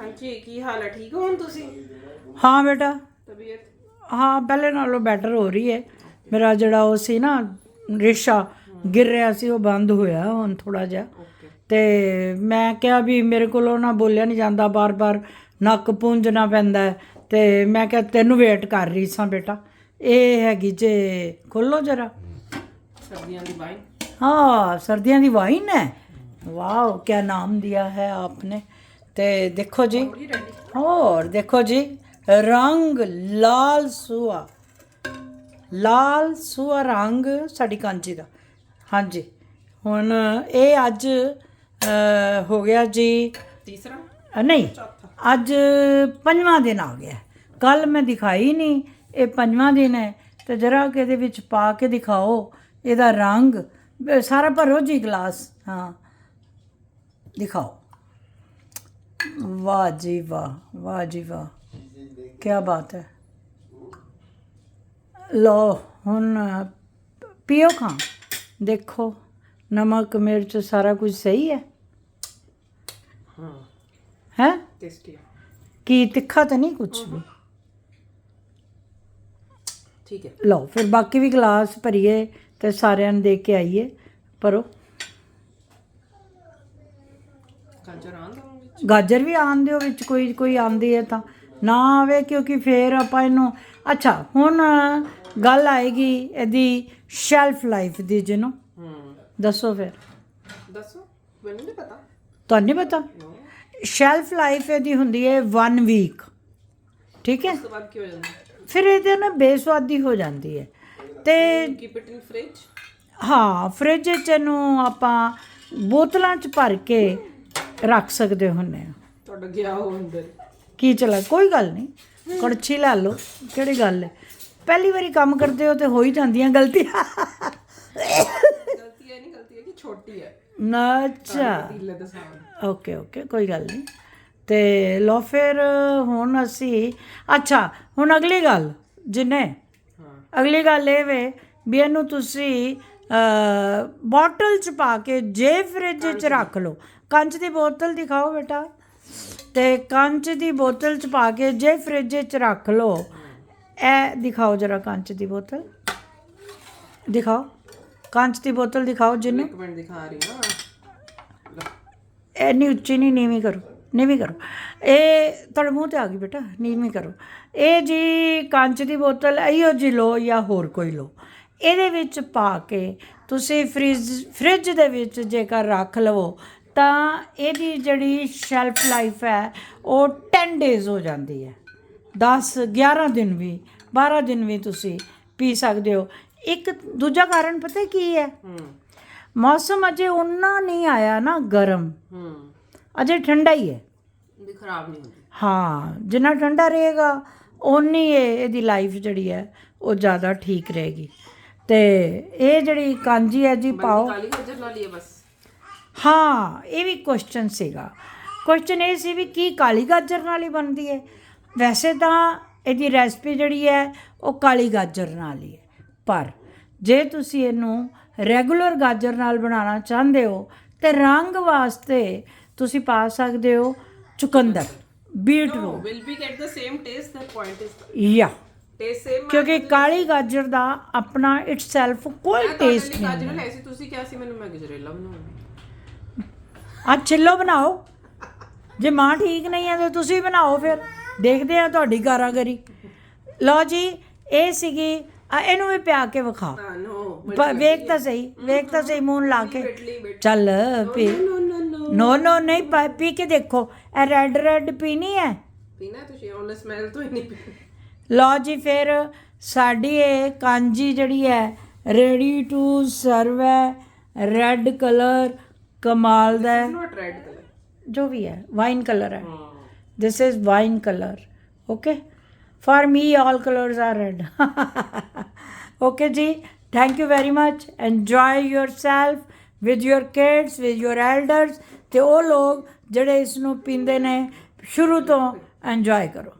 ਹਾਂਜੀ ਕੀ ਹਾਲ ਹੈ ਠੀਕ ਹੋ ਤੁਸੀਂ? ਹਾਂ ਬੇਟਾ। ਤਬੀਅਤ? ਹਾਂ ਪਹਿਲੇ ਨਾਲੋਂ ਬੈਟਰ ਹੋ ਰਹੀ ਹੈ। ਮੇਰਾ ਜਿਹੜਾ ਉਹ ਸੀ ਨਾ ਰਿਸ਼ਾ ਗਿਰ ਰਿਹਾ ਸੀ ਉਹ ਬੰਦ ਹੋਇਆ ਹੁਣ ਥੋੜਾ ਜਿਹਾ। ਤੇ ਮੈਂ ਕਿਹਾ ਵੀ ਮੇਰੇ ਕੋਲੋਂ ਨਾ ਬੋਲਿਆ ਨਹੀਂ ਜਾਂਦਾ ਬਾਰ-ਬਾਰ ਨੱਕ ਪੂੰਝਣਾ ਪੈਂਦਾ ਤੇ ਮੈਂ ਕਿਹਾ ਤੈਨੂੰ ਵੇਟ ਕਰ ਰਹੀ ਸਾਂ ਬੇਟਾ। ਇਹ ਹੈਗੀ ਜੇ ਖੋਲੋ ਜਰਾ। ਸਰਦੀਆਂ ਦੀ ਵਾਈਨ? ਹਾਂ ਸਰਦੀਆਂ ਦੀ ਵਾਈਨ ਹੈ। ਵਾਓ ਕੀ ਨਾਮ ਦਿਆ ਹੈ ਆਪਨੇ। ਤੇ ਦੇਖੋ ਜੀ। ਹੋਰ ਦੇਖੋ ਜੀ ਰੰਗ ਲਾਲ ਸੂਆ। ਲਾਲ ਸੂਆ ਰੰਗ ਸਾਡੀ ਕਾਂਜੀ ਦਾ। ਹਾਂਜੀ। ਹੁਣ ਇਹ ਅੱਜ ਹੋ ਗਿਆ ਜੀ। ਤੀਸਰਾ? ਨਹੀਂ ਅੱਜ ਪੰਜਵਾਂ ਦਿਨ ਆ ਗਿਆ। ਕੱਲ ਮੈਂ ਦਿਖਾਈ ਨਹੀਂ ਇਹ ਪੰਜਵਾਂ ਦਿਨ ਹੈ। ਤੇ ਜਰਾ ਕਿ ਇਹਦੇ ਵਿੱਚ ਪਾ ਕੇ ਦਿਖਾਓ ਇਹਦਾ ਰੰਗ। ਸਾਰਾ ਭਰੋ ਜੀ ਗਲਾਸ। ਹਾਂ। ਦਿਖਾਓ। ਵਾਹ ਜੀ ਵਾਹ ਵਾਹ ਜੀ ਵਾਹ। ਕੀ ਬਾਤ ਹੈ। ਲੋ ਹੁਣ ਪੀਓ ਖਾਂ ਦੇਖੋ ਨਮਕ ਮਿਰਚ ਸਾਰਾ ਕੁਝ ਸਹੀ ਹੈ? ਹਾਂ? ਹੈ ਟੇਸਟੀ ਹੈ। ਕੀ ਤਿੱਖਾ ਤਾਂ ਨਹੀਂ ਕੁਝ ਵੀ? ਠੀਕ ਹੈ। ਲਓ ਫਿਰ ਬਾਕੀ ਵੀ ਗਲਾਸ ਭਰੀਏ ਤੇ ਸਾਰਿਆਂ ਨੂੰ ਦੇ ਕੇ ਆਈਏ। ਪਰੋ ਗਾਜਰ ਆਂ ਦਵਾਂਗੇ ਗਾਜਰ ਵੀ ਆਉਣ ਦਿਓ ਵਿੱਚ ਕੋਈ ਕੋਈ ਆਂਦੀ ਹੈ ਤਾਂ। ਨਾ ਆਵੇ ਕਿਉਂਕਿ ਫੇਰ ਆਪਾਂ ਇਹਨੂੰ ਅੱਛਾ ਹੁਣ ਗੱਲ ਆਏਗੀ ਇਹਦੀ ਸ਼ੈਲਫ ਲਾਈਫ ਦੀ ਜਿਹਨੂੰ। ਹੂੰ। ਦੱਸੋ ਫਿਰ। ਦੱਸੋ ਮੈਨੂੰ ਨਹੀਂ ਪਤਾ। ਤੁਹਾਨੂੰ ਨਹੀਂ ਪਤਾ? ਸ਼ੈਲਫ ਲਾਈਫ ਇਹਦੀ ਹੁੰਦੀ ਹੈ 1 ਵੀਕ ਠੀਕ ਹੈ? ਉਸ ਤੋਂ ਬਾਅਦ ਕੀ ਹੋ ਜਾਂਦਾ? ਫਿਰ ਇਹਦੇ ਨਾ ਬੇਸਵਾਦੀ ਹੋ ਜਾਂਦੀ ਹੈ। ਤੇ ਕੀਪ ਇਟ ਇਨ ਫ੍ਰਿਜ ਹਾਂ ਫ੍ਰਿਜ 'ਚ ਇਹਨੂੰ ਆਪਾਂ ਬੋਤਲਾਂ 'ਚ ਭਰ ਕੇ ਰੱਖ ਸਕਦੇ ਹੁੰਨੇ ਆ। ਤੁਹਾਡਾ ਗਿਆ ਹੋ ਅੰਦਰ। ਕੀ ਚਲਾ ਕੋਈ ਗੱਲ ਨਹੀਂ। ਕੜਛੀ ਲੈ ਲਓ ਕਿਹੜੀ ਗੱਲ ਹੈ? ਪਹਿਲੀ ਵਾਰੀ ਕੰਮ ਕਰਦੇ ਹੋ ਤੇ ਹੋ ਹੀ ਜਾਂਦੀਆਂ ਗਲਤੀਆਂ। ਗਲਤੀ ਹੈ ਨਹੀਂ ਗਲਤੀ ਹੈ ਕਿ ਛੋਟੀ ਹੈ। ਨਾ ਅੱਛਾ। ਓਕੇ ਓਕੇ ਕੋਈ ਗੱਲ ਨਹੀਂ। ਤੇ ਲੋ ਫਿਰ ਹੁਣ ਅਸੀਂ ਅੱਛਾ ਹੁਣ ਅਗਲੀ ਗੱਲ ਜਿਨੇ? ਹਾਂ। ਅਗਲੀ ਗੱਲ ਇਹ ਵੇ ਵੀ ਇਹਨੂੰ ਤੁਸੀਂ ਬੋਟਲ ਚ ਪਾ ਕੇ ਜੇ ਫ੍ਰਿਜ ਚ ਰੱਖ ਲਓ। ਕੰਚ ਦੀ ਬੋਤਲ ਦਿਖਾਓ ਬੇਟਾ। ਤੇ ਕੰਚ ਦੀ ਬੋਤਲ ਚ ਪਾ ਕੇ ਜੇ ਫ੍ਰਿਜ ਚ ਰੱਖ ਲਓ ਇਹ ਦਿਖਾਓ ਜਰਾ ਕੰਚ ਦੀ ਬੋਤਲ। ਦਿਖਾਓ। ਕੰਚ ਦੀ ਬੋਤਲ ਦਿਖਾਓ ਜਿਹਨੂੰ। ਇੱਕ ਮਿੰਟ ਦਿਖਾ ਰਹੀ ਹਾਂ। ਲੈ, ਇੰਨੀ ਉੱਚੀ ਨਹੀਂ ਨੀਵੀਂ ਕਰੋ। ਨੀਵੀਂ ਕਰੋ। ਇਹ ਤੁਹਾਡੇ ਮੂੰਹ ਤੇ ਆ ਗਈ ਬੇਟਾ ਨੀਵੀਂ ਕਰੋ। ਇਹ ਜੀ ਕੰਚ ਦੀ ਬੋਤਲ ਇਹੋ ਜੀ ਲਓ ਜਾਂ ਹੋਰ ਕੋਈ ਲਓ। ਇਹਦੇ ਵਿੱਚ ਪਾ ਕੇ ਤੁਸੀਂ ਫ੍ਰਿਜ ਫ੍ਰਿਜ ਦੇ ਵਿੱਚ ਜੇਕਰ ਰੱਖ ਲਵੋ ਤਾਂ ਇਹਦੀ ਜਿਹੜੀ ਸ਼ੈਲਫ ਲਾਈਫ ਹੈ ਉਹ 10 ਡੇਜ਼ ਹੋ ਜਾਂਦੀ ਹੈ। 10 11 ਦਿਨ ਵੀ 12 ਦਿਨ ਵੀ ਤੁਸੀਂ ਪੀ ਸਕਦੇ ਹੋ। ਇੱਕ ਦੂਜਾ ਕਾਰਨ ਪਤਾ ਕੀ ਹੈ? ਮੌਸਮ ਅਜੇ ਉਨਾ ਨਹੀਂ ਆਇਆ ਨਾ ਗਰਮ। ਅਜੇ ਠੰਡਾ ਹੀ ਹੈ। ਵੀ ਖਰਾਬ ਨਹੀਂ ਹੁੰਦੀ। ਹਾਂ ਜਿੰਨਾ ਠੰਡਾ ਰਹੇਗਾ ਓਨੀ ਇਹ ਇਹਦੀ ਲਾਈਫ ਜਿਹੜੀ ਹੈ ਉਹ ਜ਼ਿਆਦਾ ਠੀਕ ਰਹੇਗੀ। ਤੇ ਇਹ ਜਿਹੜੀ ਕਾਂਜੀ ਹੈ ਜੀ ਪਾਓ। ਕਾਲੀ ਗਾਜਰ ਲਾ ਲਈਏ ਬਸ। ਹਾਂ ਇਹ ਵੀ ਕੁਐਸਚਨ ਸੀਗਾ। ਕੁਐਸਚਨ ਇਹ ਸੀ ਵੀ ਕੀ ਕਾਲੀ ਗਾਜਰ ਨਾਲ ਹੀ ਬਣਦੀ ਹੈ? ਵੈਸੇ ਤਾਂ ਇਹਦੀ ਰੈਸਪੀ ਜਿਹੜੀ ਹੈ ਉਹ ਕਾਲੀ ਗਾਜਰ ਨਾਲ ਹੀ ਹੈ। ਪਰ ਜੇ ਤੁਸੀਂ ਇਹਨੂੰ ਰੈਗੂਲਰ ਗਾਜਰ ਨਾਲ ਬਣਾਉਣਾ ਚਾਹੁੰਦੇ ਹੋ ਤੇ ਰੰਗ ਵਾਸਤੇ ਤੁਸੀਂ ਪਾ ਸਕਦੇ ਹੋ ਚੁਕੰਦਰ beetroot will be get the same taste the point is yeah taste same ਕਿਉਂਕਿ ਕਾਲੀ ਗਾਜਰ ਦਾ ਆਪਣਾ ਇਟਸੈਲਫ ਕੋਈ ਟੇਸਟ ਨਹੀਂ ਗਾਜਰ ਤੁਸੀਂ ਕਿਹਾ ਸੀ ਮੈਨੂੰ ਮੈਂ ਗਜਰੇਲਾ ਬਣਾਉਂਗੀ। ਆ ਚਿੱਲੋ ਬਣਾਓ। ਜੇ ਮਾਂ ਠੀਕ ਨਹੀਂ ਹੈ ਤਾਂ ਤੁਸੀਂ ਬਣਾਓ ਫਿਰ। ਦੇਖਦੇ ਆ ਤੁਹਾਡੀ ਕਾਰਾਗਰੀ। ਲਓ ਜੀ ਇਹ ਸੀਗੀ ਆ ਇਹਨੂੰ ਵੀ ਪਿਆ ਕੇ ਵਿਖਾ। ਪ- ਵੇਖ ਤਾਂ ਸਹੀ ਵੇਖ ਤਾਂ ਸਹੀ ਮੂੰਹ ਲਾ ਕੇ। ਚੱਲ ਪੀ। ਨੋ ਨੋ ਨਹੀਂ ਪਾ- ਪੀ ਕੇ ਦੇਖੋ। ਇਹ ਰੈੱਡ ਰੈੱਡ ਪੀਣੀ ਹੈ? ਪੀਣਾ ਤੁਸੀਂ ਉਹਨੇ ਸਮੈਲ ਤੋਂ ਹੀ ਨਹੀਂ ਪੀਣੀ। ਲਓ ਜੀ ਫਿਰ ਸਾਡੀ ਇਹ ਕਾਂਜੀ ਜਿਹੜੀ ਹੈ ਰੈਡੀ ਟੂ ਸਰਵ ਹੈ ਰੈੱਡ ਕਲਰ ਕਮਾਲ ਦਾ ਹੈ ਨਾਟ ਰੈਡ ਕਲਰ ਜੋ ਵੀ ਹੈ ਵਾਈਨ ਕਲਰ ਹੈ ਹਾਂ this is wine color okay for me all colors are red okay ji thank you very much enjoy yourself with your kids with your elders ਤੇ ਉਹ ਲੋਕ ਜਿਹੜੇ ਇਸ ਨੂੰ ਪੀਂਦੇ ਨੇ ਸ਼ੁਰੂ ਤੋਂ enjoy ਕਰੋ